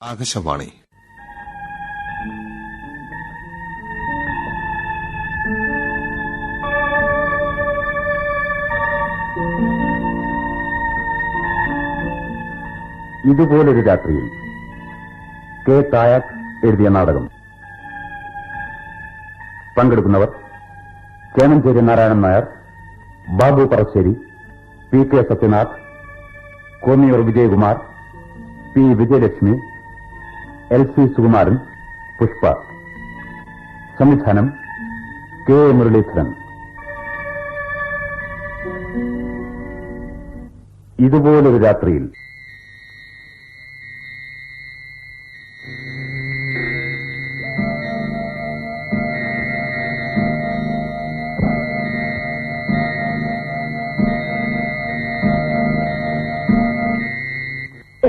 ആകാശവാണി. ഇതുപോലൊരു രാത്രിയിൽ കെ തായാക് എഴുതിയ നാടകം. പങ്കെടുക്കുന്നവർ Chemancheri Narayanan Nair Babu Parassery P K Sathyanath Konniyoor Vijayakumar P Vijayalakshmi L C Sukumaran Pushpa. സംവിധാനം കെ മുരളീധരൻ. ഇതുപോലൊരു രാത്രിയിൽ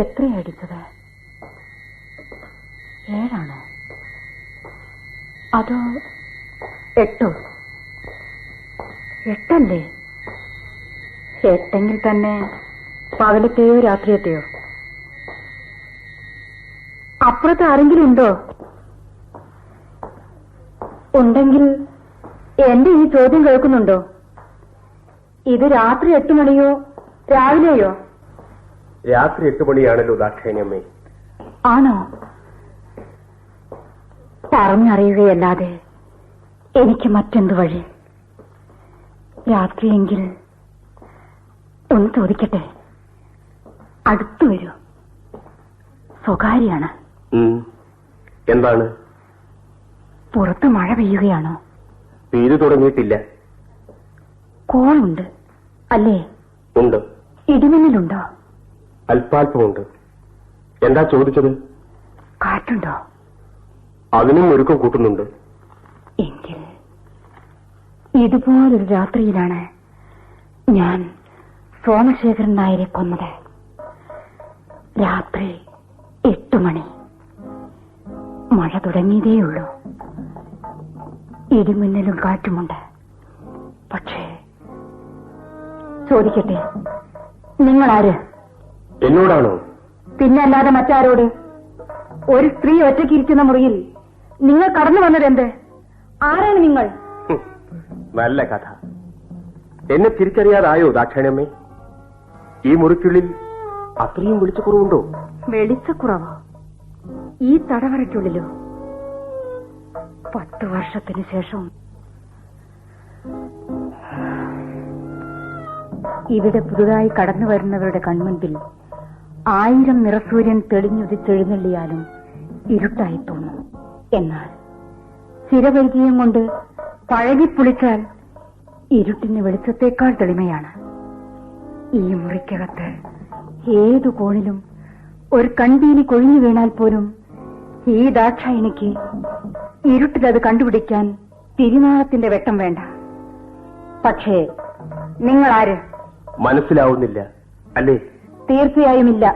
എത്രയടിച്ചത് ഏഴാണ് അതോ എട്ടോ എട്ടല്ലേ എട്ടെങ്കിൽ തന്നെ പകലത്തെയോ രാത്രിയത്തെയോ? അപ്പുറത്ത് ആരെങ്കിലും ഉണ്ടോ? ഉണ്ടെങ്കിൽ എന്റെ ഈ ചോദ്യം കേൾക്കുന്നുണ്ടോ? ഇത് രാത്രി എട്ട് മണിയോ രാവിലെയോ? രാത്രി എട്ട് മണിയാണല്ലോ ദാക്ഷേണിയമ്മേ ആണോ? പറഞ്ഞറിയുകയല്ലാതെ എനിക്ക് മറ്റെന്തു വഴി? രാത്രിയെങ്കിൽ ഒന്ന് ചോദിക്കട്ടെ? അടുത്തു വരൂ. സ്വകാര്യാണ്. എന്താണ്? പുറത്ത് മഴ പെയ്യുകയാണോ? പെയ്തു തുടങ്ങിയിട്ടില്ല. കോളുണ്ട്. അല്ലേ? ഉണ്ട്. ഇടിമിന്നലുണ്ടോ? അല്പാൽപ്പമുണ്ട് എന്താ ചോദിച്ചത്? കാറ്റുണ്ടോ? അതിനും ഒരുക്കം കൂട്ടുന്നുണ്ട്. എങ്കിൽ ഇതുപോലൊരു രാത്രിയിലാണ് ഞാൻ സോമശേഖരൻ നായരെ കൊന്നത് രാത്രി എട്ടു മണി. മഴ തുടങ്ങിയതേയുള്ളൂ. ഇടിമിന്നലും കാറ്റുമുണ്ട്. പക്ഷേ ചോദിക്കട്ടെ നിങ്ങളാര്? എന്നോടാണോ? പിന്നല്ലാതെ മറ്റാരോട്? ഒരു സ്ത്രീ ഒറ്റയ്ക്കിരിക്കുന്ന മുറിയിൽ നിങ്ങൾ കടന്നു വന്നതെന്ത്? ആരാണ് നിങ്ങൾ? നല്ല കഥ. എന്നെ തിരിച്ചറിയാതായോ ദാക്ഷായണിയമ്മേ ഈ മുറിക്കുള്ളിൽ അത്രയും വെളിച്ചക്കുറവുണ്ടോ? വെളിച്ചക്കുറവോ? ഈ തടവറയ്ക്കുള്ളിലോ? പത്ത് വർഷത്തിന് ശേഷം ഇവിടെ പുതുതായി കടന്നു വരുന്നവരുടെ കൺമുൻപിൽ ആയിരം നിറസൂര്യൻ തെളിഞ്ഞുതിച്ചെഴുന്നള്ളിയാലും ഇരുട്ടായി തോന്നും. എന്നാൽ സ്ഥിരപരിചയം കൊണ്ട് പഴകിപ്പൊളിച്ചാൽ ഇരുട്ടിന് വെളിച്ചത്തേക്കാൾ തെളിമയാണ്. ഈ മുറിക്കകത്ത് ഏതു കോണിലും ഒരു കണ്ടീനി കൊഴിഞ്ഞു വീണാൽ പോലും ഈ ദാക്ഷായണിക്ക് ഇരുട്ടിലത് കണ്ടുപിടിക്കാൻ തിരുനാളത്തിന്റെ വെട്ടം വേണ്ട. പക്ഷേ നിങ്ങൾ ആര് മനസ്സിലാവുന്നില്ല. അല്ലേ? തീർച്ചയായും ഇല്ല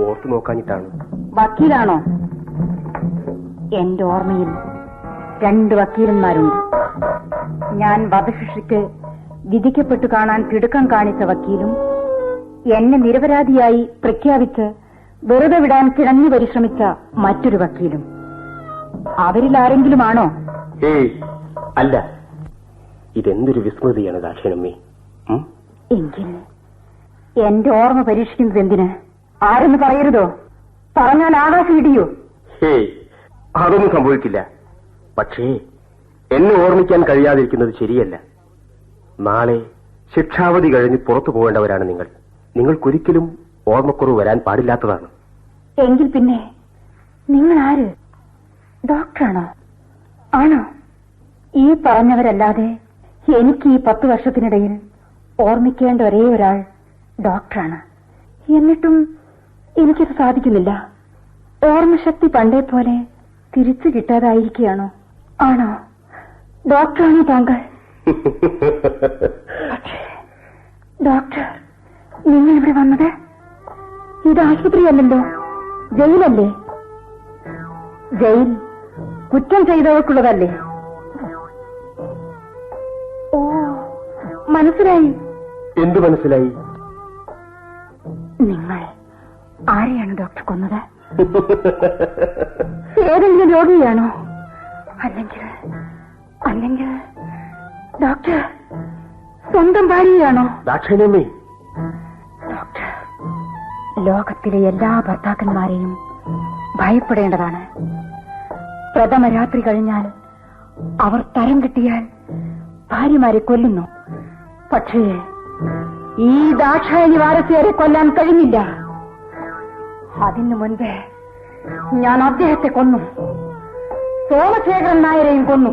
ഓർത്തു നോക്കാഞ്ഞിട്ടാണ്. വക്കീലാണോ? എന്റെ ഓർമ്മയിൽ രണ്ട് വക്കീലന്മാരുണ്ട്. ഞാൻ വധശിക്ഷയ്ക്ക് വിധിക്കപ്പെട്ടു കാണാൻ തിടുക്കം കാണിച്ച വക്കീലും എന്നെ നിരപരാധിയായി പ്രഖ്യാപിച്ച് വെറുതെ വിടാൻ കിണഞ്ഞു പരിശ്രമിച്ച മറ്റൊരു വക്കീലും. അവരിൽ ആരെങ്കിലുമാണോ? ഏയ് അല്ല. ഇതെന്തൊരു വിസ്മൃതിയാണ് ദാക്ഷിണമ്മി? എങ്കിൽ എന്റെ ഓർമ്മ പരീക്ഷിക്കുന്നത് എന്തിന്? ആരെന്ന് പറയരുതോ? പറഞ്ഞാൽ ആകാശം ഇടിയോ. ഹേയ് അതൊന്നും സംഭവിക്കില്ല. പക്ഷേ എന്നെ ഓർമ്മിക്കാൻ കഴിയാതിരിക്കുന്നത് ശരിയല്ല. നാളെ ശിക്ഷാവധി കഴിഞ്ഞ് പുറത്തു പോകേണ്ടവരാണ് നിങ്ങൾ. നിങ്ങൾക്കൊരിക്കലും ഓർമ്മക്കുറവ് വരാൻ പാടില്ലാത്തതാണ്. എങ്കിൽ പിന്നെ നിങ്ങൾ ആര് ഡോക്ടറാണോ? ആണോ? ഈ പറഞ്ഞവരല്ലാതെ എനിക്ക് ഈ പത്ത് വർഷത്തിനിടയിൽ ഓർമ്മിക്കേണ്ട ഒരേ ഒരാൾ ഡോക്ടറാണ്. എന്നിട്ടും എനിക്കത് സാധിക്കുന്നില്ല. ഓർമ്മശക്തി പണ്ടേ പോലെ തിരിച്ചു കിട്ടാതായിരിക്കുകയാണോ? ആണോ? ഡോക്ടറാണോ താങ്കൾ? ഡോക്ടർ നിങ്ങൾ ഇവിടെ വന്നത്? ഇത് ആശുപത്രിയല്ലല്ലോ. ജയിലല്ലേ? ജയിൽ? കുറ്റം ചെയ്തവർക്കുള്ളതല്ലേ? ഓ മനസ്സിലായി. എന്തു മനസ്സിലായി? നിങ്ങൾ ആരെയാണ് ഡോക്ടർ കൊന്നത്? ഏതെങ്കിലും രോഗിയാണോ? അല്ലെങ്കിൽ അല്ലെങ്കിൽ ഡോക്ടർ സ്വന്തം ഭാര്യയാണോ? ദാക്ഷിണമ്മേ ഡോക്ടർ ലോകത്തിലെ എല്ലാ ഭർത്താക്കന്മാരെയും ഭയപ്പെടേണ്ടതാണ്. പ്രഥമ രാത്രി കഴിഞ്ഞാൽ അവർ തരം കിട്ടിയാൽ ഭാര്യമാരെ കൊല്ലുന്നു. പക്ഷേ ഈ ദാക്ഷായണി വാരസ്യരെ കൊല്ലാൻ കഴിഞ്ഞില്ല. അതിനു മുൻപേ ഞാൻ അദ്ദേഹത്തെ കൊന്നു. സോമശേഖരൻ നായരെയും കൊന്നു.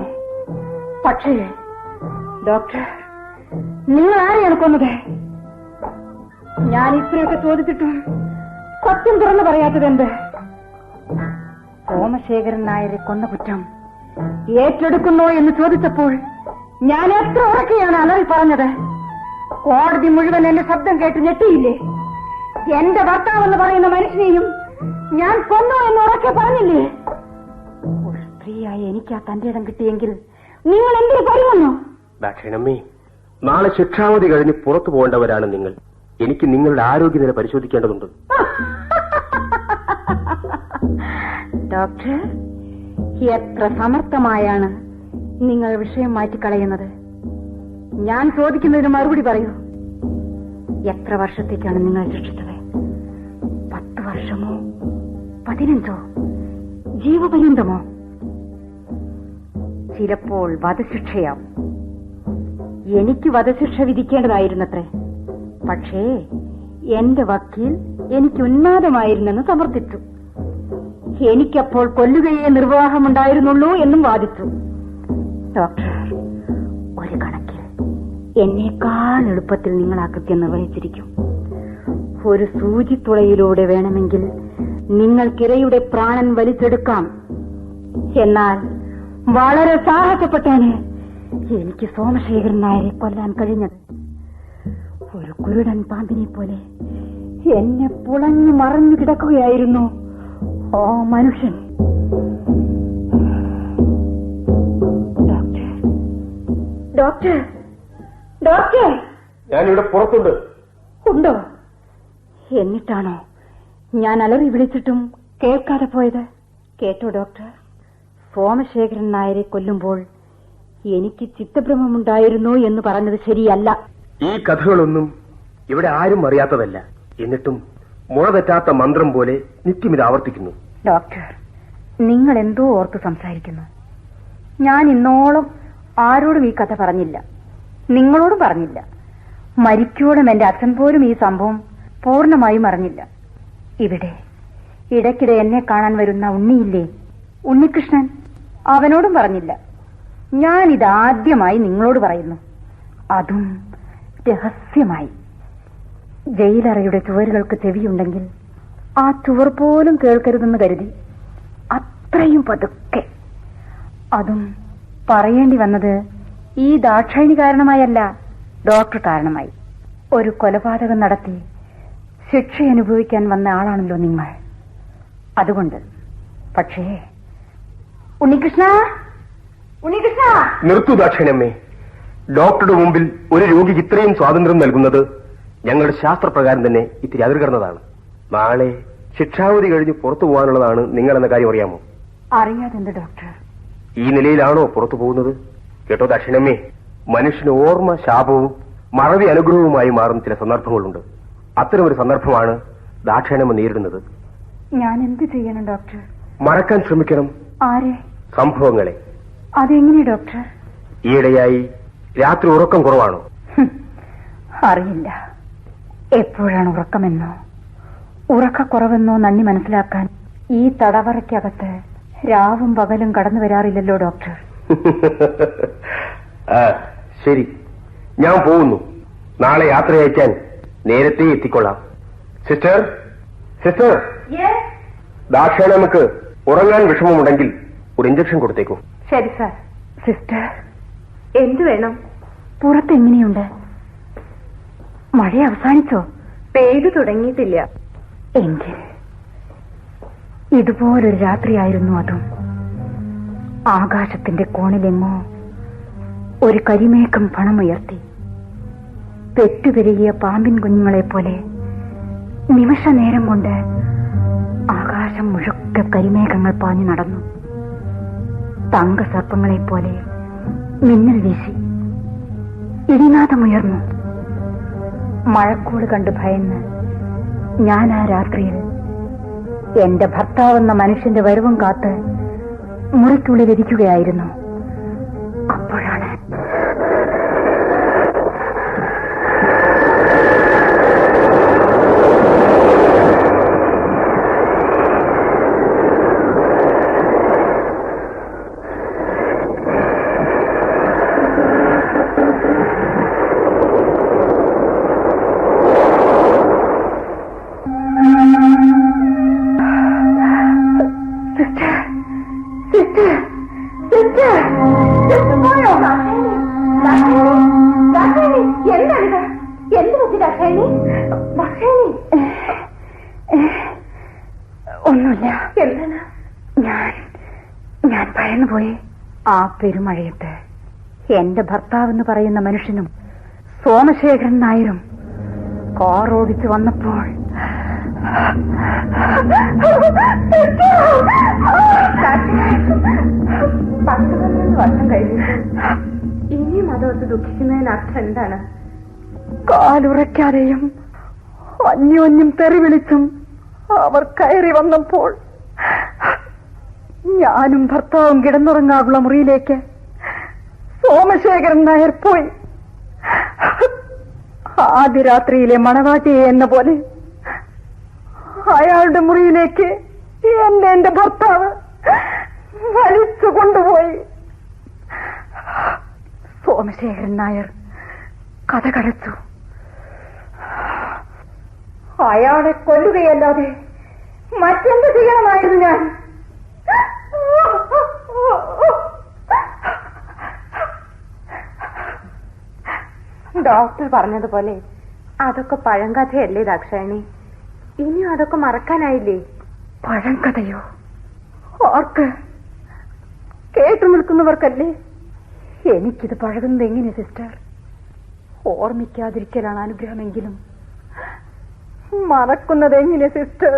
പക്ഷേ ഡോക്ടർ നിങ്ങൾ ആരെയാണ് കൊന്നത്? ഞാൻ ഇത്രയൊക്കെ ചോദിച്ചിട്ടും സത്യം തുറന്നു പറയാത്തത് എന്ത്? സോമശേഖരൻ നായരെ കൊന്ന കുറ്റം ഏറ്റെടുക്കുന്നോ എന്ന് ചോദിച്ചപ്പോൾ ഞാൻ എത്ര ഉറക്കെയാണ് അലറി പറഞ്ഞത്? കോടതി മുഴുവൻ എന്റെ ശബ്ദം കേട്ട് ഞെട്ടിയില്ലേ? എന്റെ ഭർത്താവ് എന്ന് പറയുന്ന മനുഷ്യനെയും ഞാൻ കൊന്നു എന്ന് ഉറക്കെ പറഞ്ഞില്ലേ? ഒരു സ്ത്രീയായി എനിക്ക് തന്റെ ഇടം കിട്ടിയെങ്കിൽ നിങ്ങൾ എന്തിനു പറയുന്നു ദാക്ഷിണമ്മേ നാളെ ശിക്ഷാവധി കഴിഞ്ഞ് പുറത്തു പോകേണ്ടവരാണ് നിങ്ങൾ. എനിക്ക് നിങ്ങളുടെ ആരോഗ്യനില പരിശോധിക്കേണ്ടതുണ്ട്. ഡോക്ടർ എത്ര സമർത്ഥമായാണ് നിങ്ങൾ വിഷയം മാറ്റിക്കളയുന്നത്? ഞാൻ ചോദിക്കുന്നതിന് മറുപടി പറയൂ. എത്ര വർഷത്തേക്കാണ് നിങ്ങൾ ശിക്ഷിച്ചത്? പത്ത് വർഷമോ? പതിനഞ്ചോ? ജീവപര്യന്തമോ? ചിലപ്പോൾ വധശിക്ഷയാവും. എനിക്ക് വധശിക്ഷ വിധിക്കേണ്ടതായിരുന്നത്രേ. പക്ഷേ എന്റെ വക്കീൽ എനിക്ക് ഉന്മാദമായിരുന്നെന്ന് സമർത്ഥിച്ചു. എനിക്കപ്പോൾ കൊല്ലുകയെ നിർവാഹമുണ്ടായിരുന്നുള്ളൂ എന്നും വാദിച്ചു. ഡോക്ടർ ഒരു കണക്കിൽ എന്നേക്കാൾ എളുപ്പത്തിൽ നിങ്ങൾ ആ കൃത്യം നിർവഹിച്ചിരിക്കും. ഒരു സൂചിത്തുളയിലൂടെ വേണമെങ്കിൽ നിങ്ങൾക്കിരയുടെ പ്രാണൻ വലിച്ചെടുക്കാം. എന്നാൽ വളരെ സാഹസപ്പെട്ടാണ് എനിക്ക് സോമശേഖരൻ നായരെ കൊല്ലാൻ കഴിഞ്ഞത്. ഒരു കുരുടൻ പാമ്പിനെ പോലെ എന്നെ പുളഞ്ഞു മറഞ്ഞു കിടക്കുകയായിരുന്നു ഓ മനുഷ്യൻ. ഡോക്ടർ. ഡോക്ടർ. ഡോക്ടർ. ഞാനിവിടെ പുറത്തുണ്ട്. ഉണ്ടോ? എന്നിട്ടാണോ ഞാൻ അലറി വിളിച്ചിട്ടും കേൾക്കാതെ പോയത്? കേട്ടോ ഡോക്ടർ. സോമശേഖരൻ നായരെ കൊല്ലുമ്പോൾ എനിക്ക് ചിത്തഭ്രമമുണ്ടായിരുന്നോ എന്ന് പറഞ്ഞത് ശരിയല്ല. ഈ കഥകളൊന്നും ഇവിടെ ആരും അറിയാത്തതല്ല. എന്നിട്ടും മുഴ തെറ്റാത്ത മന്ത്രം പോലെ നിത്യം ഇത് ആവർത്തിക്കുന്നു. ഡോക്ടർ നിങ്ങൾ എന്തോ ഓർത്ത് സംസാരിക്കുന്നു. ഞാൻ ഇന്നോളം ആരോടും ഈ കഥ പറഞ്ഞില്ല. നിങ്ങളോടും പറഞ്ഞില്ല. മരിക്കോടും എന്റെ അച്ഛൻ പോലും ഈ സംഭവം പൂർണമായും അറിഞ്ഞില്ല. ഇവിടെ ഇടയ്ക്കിടെ എന്നെ കാണാൻ വരുന്ന ഉണ്ണിയില്ലേ? ഉണ്ണികൃഷ്ണൻ അവനോടും പറഞ്ഞില്ല. ഞാൻ ഇതാദ്യമായി നിങ്ങളോട് പറയുന്നു. അതും രഹസ്യമായി. ജയിലറയുടെ ചുവരുകൾക്ക് ചെവിയുണ്ടെങ്കിൽ ആ ചുവർ പോലും കേൾക്കരുതെന്ന് കരുതി അത്രയും പതുക്കെ. അതും പറയേണ്ടി വന്നത് ഈ ദാക്ഷായണി കാരണമായല്ല ഡോക്ടർ കാരണമായി. ഒരു കൊലപാതകം നടത്തി ശിക്ഷ അനുഭവിക്കാൻ വന്ന ആളാണല്ലോ നിങ്ങൾ. അതുകൊണ്ട് പക്ഷേ ഉണ്ണികൃഷ്ണ! നിർത്തു ദാക്ഷിണമ്മേ ഡോക്ടറുടെ മുമ്പിൽ ഒരു രോഗിക്ക് ഇത്രയും സ്വാതന്ത്ര്യം നൽകുന്നത് ഞങ്ങളുടെ ശാസ്ത്രപ്രകാരം തന്നെ ഇത്തിരി അതിർകടന്നതാണ്. നാളെ ശിക്ഷാവധി കഴിഞ്ഞ് പുറത്തു പോകാനുള്ളതാണ് നിങ്ങൾ എന്ന കാര്യം അറിയാമോ? അറിയാതെന്ത് ഡോക്ടർ? ഈ നിലയിലാണോ പുറത്തു പോകുന്നത്? കേട്ടോ ദക്ഷിണമ്മേ മനുഷ്യന് ഓർമ്മ ശാപവും മറവി അനുഗ്രഹവുമായി മാറുന്ന ചില സന്ദർഭങ്ങളുണ്ട്. അത്തരമൊരു സന്ദർഭമാണ് ദാക്ഷിണമ്മ നേരിടുന്നത്. ഞാൻ എന്ത് ചെയ്യണം ഡോക്ടർ? മറക്കാൻ ശ്രമിക്കണം. ആരെ? സംഭവങ്ങളെ. അതെങ്ങനെ ഡോക്ടർ? ഈയിടെയായി രാത്രി ഉറക്കം കുറവാണോ? അറിയില്ല. എപ്പോഴാണ് ഉറക്കമെന്നോ? ഉറക്കക്കുറവെന്നോ നന്ദി മനസ്സിലാക്കാൻ ഈ തടവറയ്ക്കകത്ത് രാവും പകലും കടന്നു വരാറില്ലല്ലോ ഡോക്ടർ. ആ, ശരി. ഞാൻ പോകുന്നു. നാളെ യാത്ര അയക്കാൻ നേരത്തെ എത്തിക്കൊള്ളാം. സിസ്റ്റർ? സിസ്റ്റർ? ദാക്ഷാണമ്മക്ക് ഉറങ്ങാൻ വിഷമമുണ്ടെങ്കിൽ ഒരു ഇഞ്ചക്ഷൻ കൊടുത്തേക്കൂ. ശരി സാർ. സിസ്റ്റർ എന്തു വേണം? പുറത്ത് എങ്ങനെയുണ്ട് മഴ അവസാനിച്ചോ? പെയ്തു തുടങ്ങിയിട്ടില്ല. എങ്കിൽ ഇതുപോലൊരു രാത്രിയായിരുന്നു അതും. ആകാശത്തിന്റെ കോണിലെങ്ങോ ഒരു കരിമേക്കം പണമുയർത്തി. പെറ്റുപെരുകിയ പാമ്പിൻ കുഞ്ഞുങ്ങളെ പോലെ നിമിഷ നേരം കൊണ്ട് ആകാശ ആകാശം മുഴുക്കെ കരിമേഘങ്ങൾ പാഞ്ഞു നടന്നു. തങ്കസർപ്പങ്ങളെ പോലെ മിന്നൽ വീശി. ഇടിനാഥമുയർന്നു. മഴക്കോട് കണ്ട് ഭയന്ന് ഞാൻ ആ രാത്രിയിൽ എന്റെ ഭർത്താവെന്ന മനുഷ്യന്റെ വരവും കാത്ത് മുറിക്കുള്ളിൽ പെരുമഴയത്ത് എന്റെ ഭർത്താവെന്ന് പറയുന്ന മനുഷ്യനും സോമശേഖരൻ നായരും കാർ ഓടിച്ചു വന്നപ്പോൾ പത്ത് പന്ത്രണ്ട് വർഷം കഴിഞ്ഞു ഇനിയും അതോർത്ത് ദുഃഖിക്കുന്നതിന് അർത്ഥം എന്താണ്? കാലുറയ്ക്കാതെയും അന്യോന്യം തെറി വിളിച്ചും അവർ കയറി വന്നപ്പോൾ ഞാനും ഭർത്താവും കിടന്നുറങ്ങാനുള്ള മുറിയിലേക്ക് സോമശേഖരൻ നായർ പോയി. ആദ്യ രാത്രിയിലെ മണവാട്ടിയെ എന്ന പോലെ അയാളുടെ മുറിയിലേക്ക് എന്നെ എന്റെ ഭർത്താവ് വലിച്ചു കൊണ്ടുപോയി. സോമശേഖരൻ നായർ കഥ കടച്ചു. അയാളെ കൊല്ലുകയല്ലാതെ മറ്റെന്ത് ചെയ്യണമായിരുന്നു ഞാൻ? ഡോക്ടർ പറഞ്ഞതുപോലെ അതൊക്കെ പഴങ്കഥയല്ലേ ദാക്ഷായണി? ഇനിയും അതൊക്കെ മറക്കാനായില്ലേ? പഴങ്കഥയോ? ഓർക്ക് കേട്ടു നിൽക്കുന്നവർക്കല്ലേ? എനിക്കിത് പഴകുന്നത് എങ്ങനെ സിസ്റ്റർ? ഓർമ്മിക്കാതിരിക്കലാണ് അനുഗ്രഹമെങ്കിലും. മറക്കുന്നത് എങ്ങനെ സിസ്റ്റർ?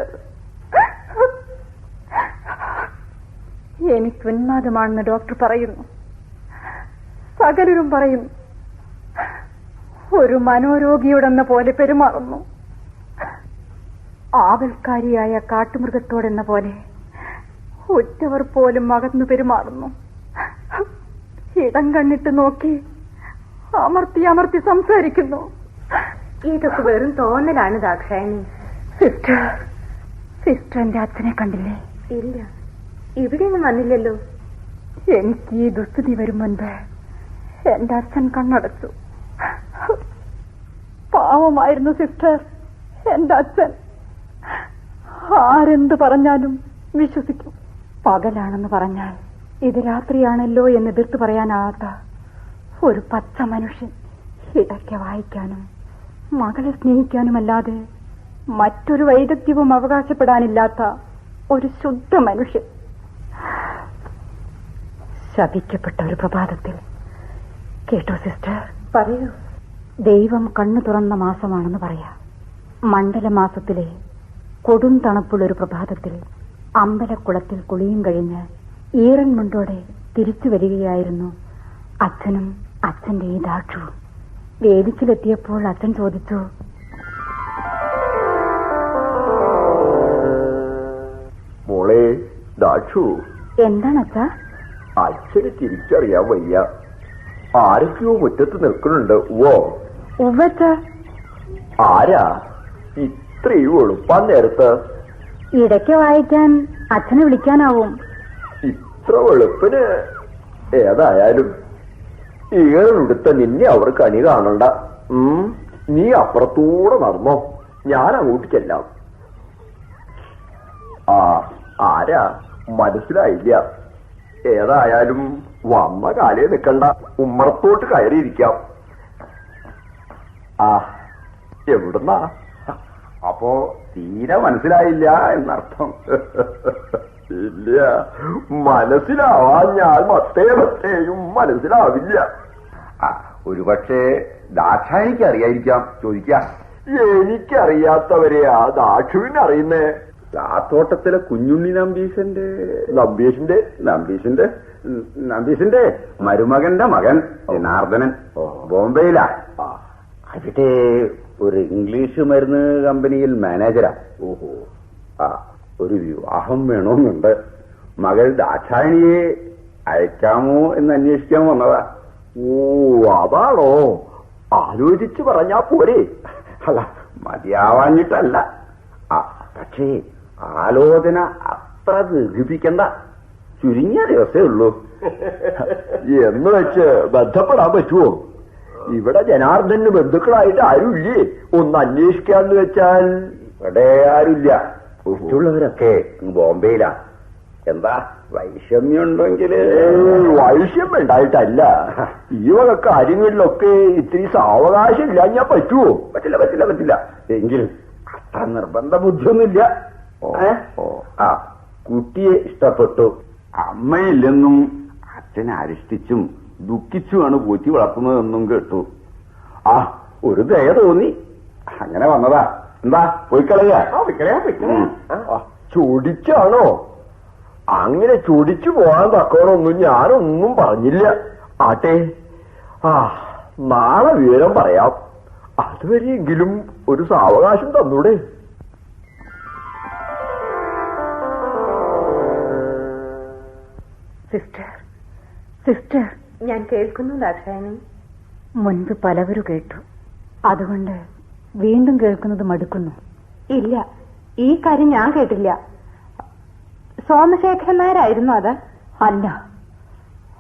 എനിക്ക് ഉന്മാദമാണെന്ന് ഡോക്ടർ പറയുന്നു. സകലരും പറയുന്നു ഒരു മനോരോഗിയോടെന്ന പോലെ പെരുമാറുന്നു. ആവൽക്കാരിയായ കാട്ടുമൃഗത്തോടെന്ന പോലെ ഉറ്റവർ പോലും അകന്നു പെരുമാറുന്നു. ഇടം കണ്ണിട്ട് നോക്കി അമർത്തി അമർത്തി സംസാരിക്കുന്നു. ഇതൊക്കെ വെറും തോന്നലാണ് ദാക്ഷായണി. സിസ്റ്റർ സിസ്റ്റർ എന്റെ അച്ഛനെ കണ്ടില്ലേ? ഇല്ല. ഇവിടെയൊന്നും വന്നില്ലല്ലോ. എനിക്ക് ഈ ദുസ്ഥിതി വരും മുൻപ് എന്റെ അച്ഛൻ കണ്ണടച്ചു. പാവമായിരുന്നു സിസ്റ്റർ. എന്റെ അച്ഛൻ. ആരെന്ത് പറഞ്ഞാലും വിശ്വസിക്കും. പകലാണെന്ന് പറഞ്ഞാൽ ഇത് രാത്രിയാണല്ലോ എന്ന് എതിർത്ത് പറയാനാകാത്ത ഒരു പച്ച മനുഷ്യൻ ഇടയ്ക്ക് വായിക്കാനും മകളെ സ്നേഹിക്കാനുമല്ലാതെ മറ്റൊരു വൈദഗ്ധ്യവും അവകാശപ്പെടാനില്ലാത്ത ഒരു ശുദ്ധ മനുഷ്യൻ. ശപിക്കപ്പെട്ട ഒരു പ്രഭാതത്തിൽ. കേട്ടോ സിസ്റ്റർ? പറയൂ. ദൈവം കണ്ണു തുറന്ന മാസമാണെന്ന് പറയാം. മണ്ഡലമാസത്തിലെ കൊടും തണുപ്പുള്ളൊരു പ്രഭാതത്തിൽ അമ്പലക്കുളത്തിൽ കുളിയും കഴിഞ്ഞ് ഈറൻ മുണ്ടോടെ തിരിച്ചു വരികയായിരുന്നു അച്ഛനും അച്ഛന്റെ ഈ ദാക്ഷുവും. വേദിച്ചിലെത്തിയപ്പോൾ അച്ഛൻ ചോദിച്ചു മോളെ ദാക്ഷു. എന്താണ് അച്ഛാ അച്ഛന് തിരിച്ചറിയാൻ വയ്യ. ആരൊക്കെയോ മുറ്റത്ത് നിൽക്കുന്നുണ്ട്. ഓ ഉവ്വച്ച ആരാ? ഇത്രയും എളുപ്പാൻ നേരത്ത്. ഇടയ്ക്ക് വായിക്കാൻ അച്ഛനെ വിളിക്കാനാവും. ഇത്ര വെളുപ്പിന് ഏതായാലും? ഈകളുടുത്ത നിന്നെ അവർ കണി കാണണ്ട. ഉം, നീ അപ്പുറത്തൂടെ നടന്നോ. ഞാൻ അങ്ങോട്ട് ചെല്ലാം. ആ ആരാ? മനസ്സിലായില്ല. ഏതായാലും വന്ന കാലേ നിൽക്കണ്ട ഉമ്മറത്തോട്ട് കയറിയിരിക്കാം. ആ എവിടുന്നാ? അപ്പോ തീരെ മനസ്സിലായില്ല എന്നർത്ഥം. ഇല്ല മനസ്സിലാവാൻ ഞാൻ മത്തേ മത്തേയും മനസ്സിലാവില്ല. ആ, ഒരുപക്ഷെ ദാക്ഷായിക്ക് അറിയായിരിക്കാം. ചോദിക്കാം. എനിക്കറിയാത്തവരെ ആ ദാക്ഷുവിന് അറിയുന്നേ. ആ തോട്ടത്തിലെ കുഞ്ഞുണ്ണി നമ്പീശന്റെ നമ്പീശന്റെ? നമ്പീശന്റെ? ഉം, മരുമകന്റെ മകൻ ജനാർദ്ദനൻ ബോംബെയിലാ. അവിടെ ഒരു ഇംഗ്ലീഷ് മരുന്ന് കമ്പനിയിൽ മാനേജരാ. ഓഹോ. ആ ഒരു വിവാഹം വേണമെന്നുണ്ട് മകൾ ദാക്ഷായണിയെ അയക്കാമോ എന്ന് അന്വേഷിക്കാൻ വന്നതാ. ഓ അതാണോ? ആലോചിച്ചു പറഞ്ഞാ പോരെ. അല്ല മതിയാവാഞ്ഞിട്ടല്ല. ആ പക്ഷേ ആലോചന അത്ര ദീർഘിപ്പിക്കണ്ട. ചുരുങ്ങിയ ദിവസേ ഉള്ളൂ. എന്ന് വെച്ച് ബന്ധപ്പെടാൻ പറ്റുമോ ഇവിടെ ജനാർദ്ദന് ബന്ധുക്കളായിട്ട് ആരുമില്ലേ? ഒന്ന് അന്വേഷിക്കാന്ന് വെച്ചാൽ ഇവിടെ ആരുമില്ല. മറ്റുള്ളവരൊക്കെ ബോംബെയിലാ. എന്താ? വൈഷമ്യുണ്ടെങ്കിൽ വൈഷമ്യം ഉണ്ടായിട്ടല്ല. ഈ വക കാര്യങ്ങളിലൊക്കെ ഇത്തിരി സാവകാശം ഇല്ല ഞാൻ പറ്റുമോ പറ്റില്ല പറ്റില്ല പറ്റില്ല. എങ്കിലും അത്ര നിർബന്ധ ബുദ്ധിയൊന്നുമില്ല ഏ? ആ കുട്ടിയെ ഇഷ്ടപ്പെട്ടു. അമ്മയില്ലെന്നും അച്ഛനെ അരിഷ്ടിച്ചും ദുഃഖിച്ചുമാണ് പോറ്റി വളർത്തുന്നതെന്നും കേട്ടു. ആ ഒരു ദയ തോന്നി. അങ്ങനെ വന്നതാ. എന്താ പോയി കളയാ ചൊടിച്ചാണോ? അങ്ങനെ ചൊടിച്ചു പോകാൻ തക്കോണൊന്നും ഞാനൊന്നും പറഞ്ഞില്ല. ആട്ടെ ആ നാളെ വിവരം പറയാം. അതുവരെയെങ്കിലും ഒരു സാവകാശം തന്നൂടെ. Sister sister. ഞാൻ കേൾക്കുന്നു ദാക്ഷായണി മുൻപ് പലവരും കേട്ടു. അതുകൊണ്ട് വീണ്ടും കേൾക്കുന്നത് മടുക്കുന്നു. ഇല്ല ഈ കാര്യം ഞാൻ കേട്ടില്ല. സോമശേഖരൻ നായരായിരുന്നു അത്. അല്ല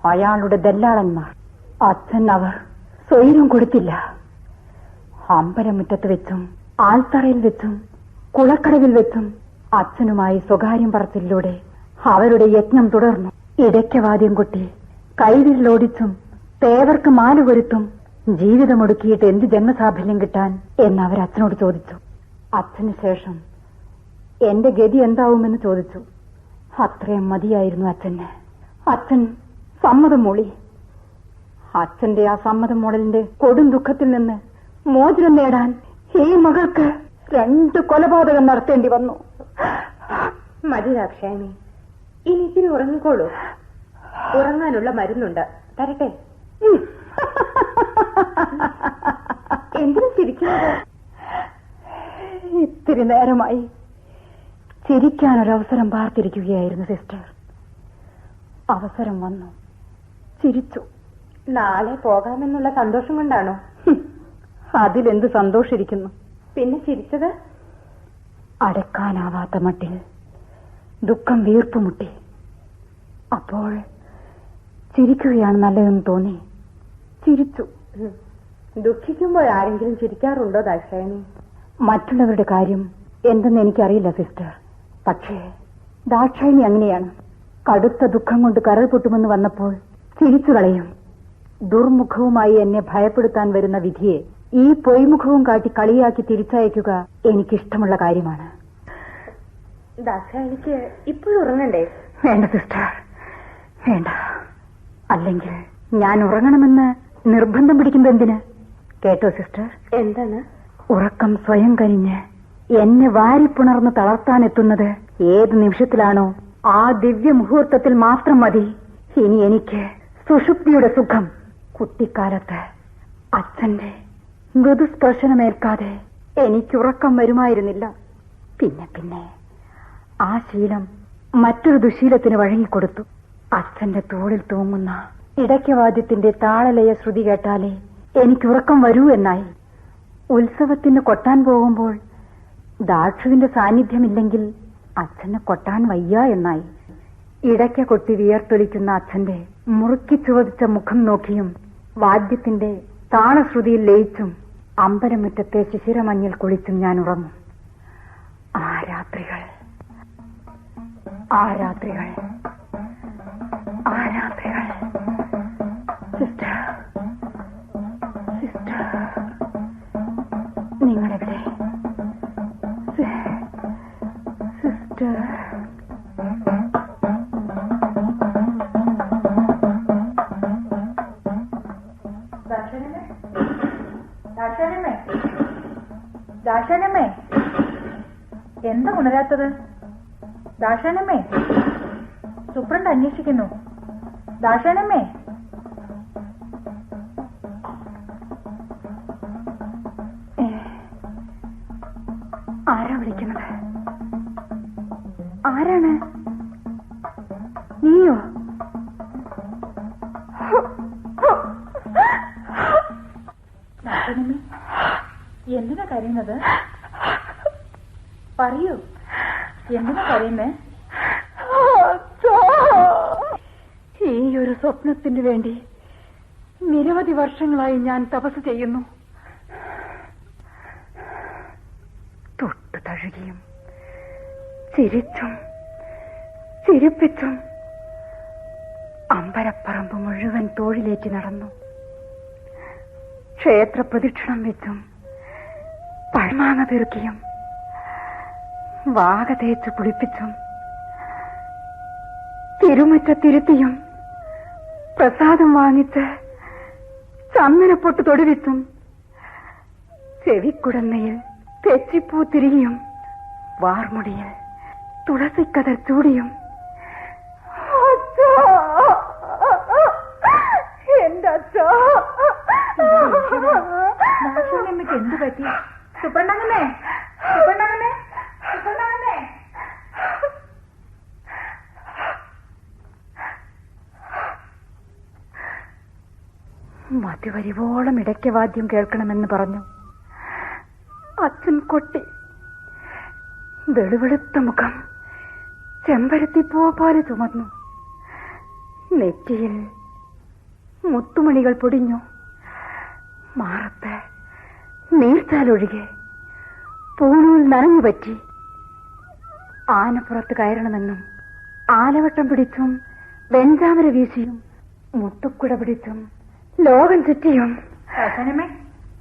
അയാളുടെ ദല്ലാളന്മാർ. അച്ഛൻ അവർ സ്വൈരം കൊടുത്തില്ല. അമ്പലമുറ്റത്ത് വെച്ചും ആൽത്തറയിൽ വെച്ചും കുളക്കടവിൽ വെച്ചും അച്ഛനുമായി സ്വകാര്യം പറച്ചിലൂടെ അവരുടെ യജ്ഞം തുടർന്നു. ഇടയ്ക്കവാദ്യം കൊട്ടി. കൈവിരലോടിച്ചും തേവർക്ക് മാല കൊരുത്തും ജീവിതമൊടുക്കിയിട്ട് എന്ത് ജന്മസാഫല്യം കിട്ടാൻ എന്ന് അവർ അച്ഛനോട് ചോദിച്ചു. അച്ഛന് ശേഷം എന്റെ ഗതി എന്താവുമെന്ന് ചോദിച്ചു. അത്രയും മതിയായിരുന്നു അച്ഛന്. അച്ഛൻ സമ്മതം മൂളി. അച്ഛന്റെ ആ സമ്മതം മൂടലിന്റെ കൊടും ദുഃഖത്തിൽ നിന്ന് മോചനം നേടാൻ ഈ മകൾക്ക് രണ്ട് കൊലപാതകം നടത്തേണ്ടി വന്നു. മതി ദാക്ഷായണി ഇനി ഇത്തിരി ഉറങ്ങിക്കോളൂ. ഉറങ്ങാനുള്ള മരുന്നുണ്ട്. തരട്ടെ? എന്തിനും ചിരിക്കുന്നത്? ഇത്തിരി നേരമായി ചിരിക്കാനൊരവസരം പാർത്തിരിക്കുകയായിരുന്നു സിസ്റ്റർ. അവസരം വന്നു. ചിരിച്ചു. നാളെ പോകാമെന്നുള്ള സന്തോഷം കൊണ്ടാണോ? അതിലെന്ത് സന്തോഷിരിക്കുന്നു? പിന്നെ ചിരിച്ചത്? അടക്കാനാവാത്ത മട്ടിൽ ദുഃഖം വീർപ്പുമുട്ടി അപ്പോൾ ചിരിക്കുകയാണ് നല്ലതെന്ന് തോന്നി. ചിരിച്ചു. ദുഃഖിക്കുമ്പോൾ ആരെങ്കിലും ചിരിക്കാറുണ്ടോ ദാക്ഷായണി? മറ്റുള്ളവരുടെ കാര്യം എന്തെന്ന് എനിക്കറിയില്ല സിസ്റ്റർ. പക്ഷേ ദാക്ഷായണി അങ്ങനെയാണ്. കടുത്ത ദുഃഖം കൊണ്ട് കരൾ പൊട്ടുമെന്ന് വന്നപ്പോൾ ചിരിച്ചു കളയും. ദുർമുഖവുമായി എന്നെ ഭയപ്പെടുത്താൻ വരുന്ന വിധിയെ ഈ പൊയ്മുഖവും കാട്ടി കളിയാക്കി തിരിച്ചയക്കുക എനിക്കിഷ്ടമുള്ള കാര്യമാണ്. ദാക്ഷായണിക്ക് ഇപ്പോഴും ഉറങ്ങണ്ടേ? വേണ്ട സിസ്റ്റർ. വേണ്ട. അല്ലെങ്കിൽ ഞാൻ ഉറങ്ങണമെന്ന് നിർബന്ധം പിടിക്കുന്നത് എന്തിന്? കേട്ടോ സിസ്റ്റർ? എന്താണ്? ഉറക്കം സ്വയം കനിഞ്ഞ് എന്നെ വാരിപ്പുണർന്ന് തളർത്താൻ എത്തുന്നത് ഏത് നിമിഷത്തിലാണോ? ആ ദിവ്യ മുഹൂർത്തത്തിൽ മാത്രം മതി. ഇനി എനിക്ക് സുഷുപ്തിയുടെ സുഖം. കുട്ടിക്കാലത്ത് അച്ഛന്റെ മൃദുസ്പർശനമേൽക്കാതെ എനിക്ക് ഉറക്കം വരുമായിരുന്നില്ല. പിന്നെ പിന്നെ. ആ ശീലം മറ്റൊരു ദുശീലത്തിന് വഴങ്ങിക്കൊടുത്തു. അച്ഛന്റെ തോളിൽ തൂങ്ങുന്ന ഇടയ്ക്കവാദ്യത്തിന്റെ താളലയ ശ്രുതി കേട്ടാലേ എനിക്ക് ഉറക്കം വരൂ എന്നായി. ഉത്സവത്തിന് കൊട്ടാൻ പോകുമ്പോൾ ദാക്ഷുവിന്റെ സാന്നിധ്യമില്ലെങ്കിൽ അച്ഛനെ കൊട്ടാൻ വയ്യ എന്നായി. ഇടയ്ക്ക കൊട്ടി വിയർത്തൊലിക്കുന്ന അച്ഛന്റെ മുറുക്കി ചുവതിച്ച മുഖം നോക്കിയും വാദ്യത്തിന്റെ താളശ്രുതിയിൽ ലയിച്ചും അമ്പലമുറ്റത്തെ ശിശിരമഞ്ഞിൽ കുളിച്ചും ഞാൻ ഉറങ്ങും. ആ രാത്രികൾ ആ രാത്രികൾ ആ രാത്രികൾ ദാശനമ്മേ എന്താ ഉണരാത്തത്? ദാശാനമ്മേ. സൂപ്രണ്ട് അന്വേഷിക്കുന്നു. ദാശാനമ്മേ. ആരാ വിളിക്കുന്നത്? ആരാണ്? നീയോ? എന്തിനാ കരയുന്നത്? പറയൂ. കരയുന്നേ ഈ ഒരു സ്വപ്നത്തിന് വേണ്ടി നിരവധി വർഷങ്ങളായി ഞാൻ തപസ് ചെയ്യുന്നു. തൊട്ടു തഴുകിയും ചിരിച്ചും ചിരിപ്പിച്ചും അമ്പരപ്പറമ്പ് മുഴുവൻ തോഴിലേറ്റി നടന്നു. ക്ഷേത്ര പ്രദക്ഷിണം വെച്ചും പഴമാങ്ങ തീർക്കിയും വാക തേച്ച് കുളിപ്പിച്ചും തിരുമുറ്റത്തിരുത്തിയും പ്രസാദം വാങ്ങിച്ച് ചന്ദനപ്പൊട്ട് തൊടുവിത്തും ചെവിക്കുടന്നയിൽ തെച്ചിപ്പൂ തിരിയും വാർമുടിയിൽ തുളസിക്കതർ ചൂടിയും. എന്റെ അച്ഛോ! എന്ത് പറ്റി? സുപ്പണ്ണങ്ങനെ മതിവരിവോളം ഇടയ്ക്ക് വാദ്യം കേൾക്കണമെന്ന് പറഞ്ഞു. അച്ഛൻ കൊട്ടി വെളുവെളുത്ത മുഖം ചെമ്പരത്തിപ്പൂ പോലെ ചുമന്നു. നെറ്റിയിൽ മുത്തുമണികൾ പൊടിഞ്ഞു. മാറത്ത് നീർച്ചാലൊഴികെ പൂണൂൽ നനഞ്ഞു പറ്റി. ആനപ്പുറത്ത് കയറണമെന്നും ആലവട്ടം പിടിച്ചും വെഞ്ചാമര വീശിയും മുത്തുക്കുട പിടിച്ചും ലോകം ചുറ്റിയും ശാസനമേ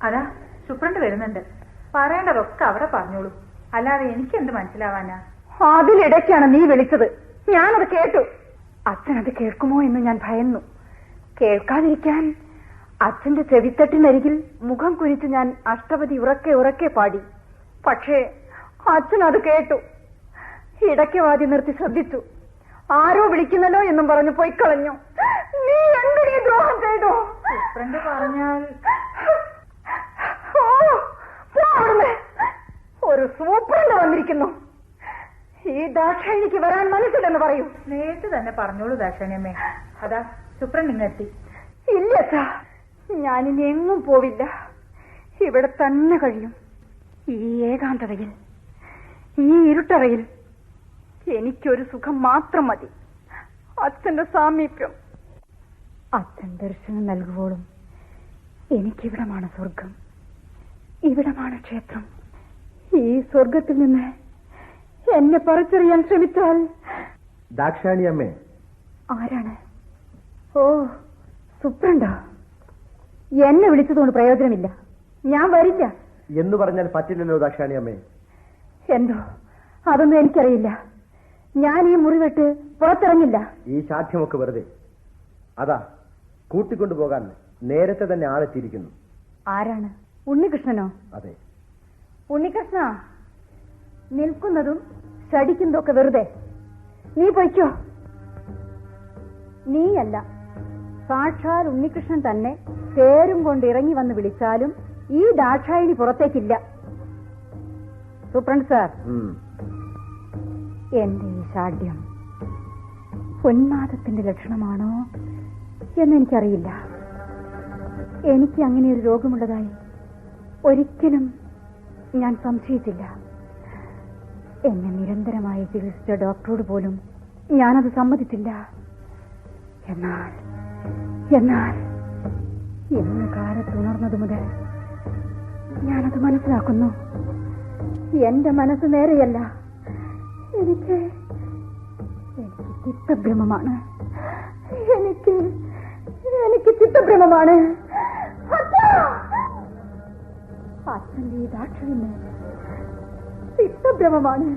അതാ സുപ്രണ്ട് വരുന്നുണ്ട്. പറയേണ്ടതൊക്കെ അവിടെ പറഞ്ഞോളൂ. അല്ലാതെ എനിക്ക് എന്ത് മനസ്സിലാവാനാ? അതിലിടയ്ക്കാണ് നീ വിളിച്ചത്. ഞാനത് കേട്ടു. അച്ഛൻ അത് കേൾക്കുമോ എന്ന് ഞാൻ ഭയന്നു. കേൾക്കാതിരിക്കാൻ അച്ഛന്റെ ചെവിത്തട്ടിനരികിൽ മുഖം കുരിച്ച് ഞാൻ അഷ്ടപതി ഉറക്കെ ഉറക്കെ പാടി. പക്ഷേ അച്ഛൻ അത് കേട്ടു. ഇടയ്ക്ക് വാതി നിർത്തി ശ്രദ്ധിച്ചു. ആരോ വിളിക്കുന്നല്ലോ എന്നും പറഞ്ഞു പോയി കളഞ്ഞു. നീ എന്തിനീ ദ്രോഹം ചെയ്തു? സുപ്രണ്ട് പറഞ്ഞാൽ ഒരു സൂപ്രണ്ട് വന്നിരിക്കുന്നു. ഈ ദാക്ഷായിനിക്ക് വരാൻ മനസ്സിലെന്ന് പറയൂ. നേരിട്ട് തന്നെ പറഞ്ഞോളൂ ദാക്ഷണിയമ്മേ. അതാ സുപ്രണ്ട് ഇങ്ങെത്തി. ഇല്ല സാ. ഞാനിനി എങ്ങും പോവില്ല. ഇവിടെ തന്നെ കഴിയും. ഈ ഏകാന്തതയിൽ ഈ ഇരുട്ടറയിൽ എനിക്കൊരു സുഖം മാത്രം മതി. അച്ഛന്റെ സാമീപ്യം. അച്ഛൻ ദർശനം നൽകുവോളും. എനിക്കിവിടമാണ് സ്വർഗം. ഇവിടമാണ് ക്ഷേത്രം. ഈ സ്വർഗത്തിൽ നിന്ന് എന്നെ പറിച്ചറിയാൻ ശ്രമിച്ചാൽ ദാക്ഷാണി അമ്മേ. ആരാണ്? ഓ സുപ്രണ്ടോ. എന്നെ വിളിച്ചതുകൊണ്ട് പ്രയോജനമില്ല. ഞാൻ വരില്ല. എന്ന് പറഞ്ഞാൽ പറ്റില്ലല്ലോ ദാക്ഷാണി അമ്മേ. എന്തോ? അതൊന്നും എനിക്കറിയില്ല. ഞാൻ ഈ മുറി വിട്ട് പുറത്തിറങ്ങില്ല. ഈ സാധ്യമൊക്കെ വെറുതെ. അതാ കൂട്ടിക്കൊണ്ടു പോകാൻ നേരത്തെ തന്നെ ആളെത്തിയിരിക്കുന്നു. ആരാണ്? ഉണ്ണികൃഷ്ണനോ? അതെ. ഉണ്ണികൃഷ്ണ നിൽക്കുന്നതും ശടിക്കുന്നതും ഒക്കെ വെറുതെ. നീ പൊയ്ക്കോ. നീയല്ല. സാക്ഷാൽ ഉണ്ണികൃഷ്ണൻ തന്നെ പേരും കൊണ്ട് ഇറങ്ങി വന്ന് വിളിച്ചാലും ഈ ദാക്ഷായണി പുറത്തേക്കില്ല. Superintendent sir. എന്റെ ഈ ഷാഢ്യം ഉന്മാദത്തിന്റെ ലക്ഷണമാണോ? എന്നെനിക്കറിയില്ല എനിക്ക് അങ്ങനെ ഒരു രോഗമുള്ളതായി ഒരിക്കലും ഞാൻ സംശയിച്ചില്ല. എന്നെ നിരന്തരമായി ചികിത്സിച്ച ഡോക്ടറോട് പോലും ഞാനത് സമ്മതിച്ചില്ല. എന്നാൽ എന്നാൽ ഇന്ന് കാലത്തുണർന്നത് മുതൽ ഞാനത് മനസ്സിലാക്കുന്നു. എന്റെ മനസ്സ് നേരെയല്ല. എനിക്ക് എനിക്ക് ചിത്തഭ്രമമാണ് എനിക്ക് എനിക്ക് ചിത്തഭ്രമമാണ് അച്ഛാ! അച്ഛന്റെ ഈ ദാക്ഷണിന് ചിത്തഭ്രമമാണ്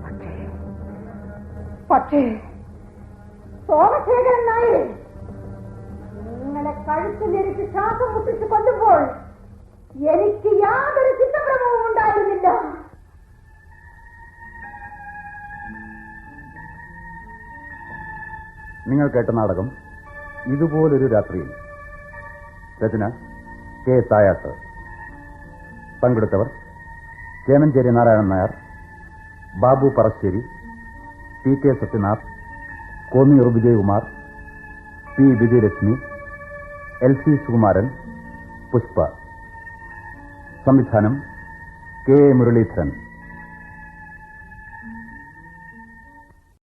പക്ഷേ പക്ഷേ സോമശേഖരൻ നായർ നിങ്ങളെ കഴുത്തിലിരിച്ച് ശ്വാസം മുട്ടിച്ച് കൊല്ലുമ്പോൾ എനിക്ക് യാതൊരു ചിത്തഭ്രമവും ഉണ്ടായിരുന്നില്ല. നിങ്ങൾ കേട്ട നാടകം ഇതുപോലൊരു രാത്രിയിൽ. രചന K Thayat പങ്കെടുത്തവർ Chemancheri Narayanan Nair Babu Parassery P K Sathyanath Konniyoor Vijayakumar P Vijayalakshmi L C Sukumaran Pushpa. സംവിധാനം കെ മുരളീധരൻ.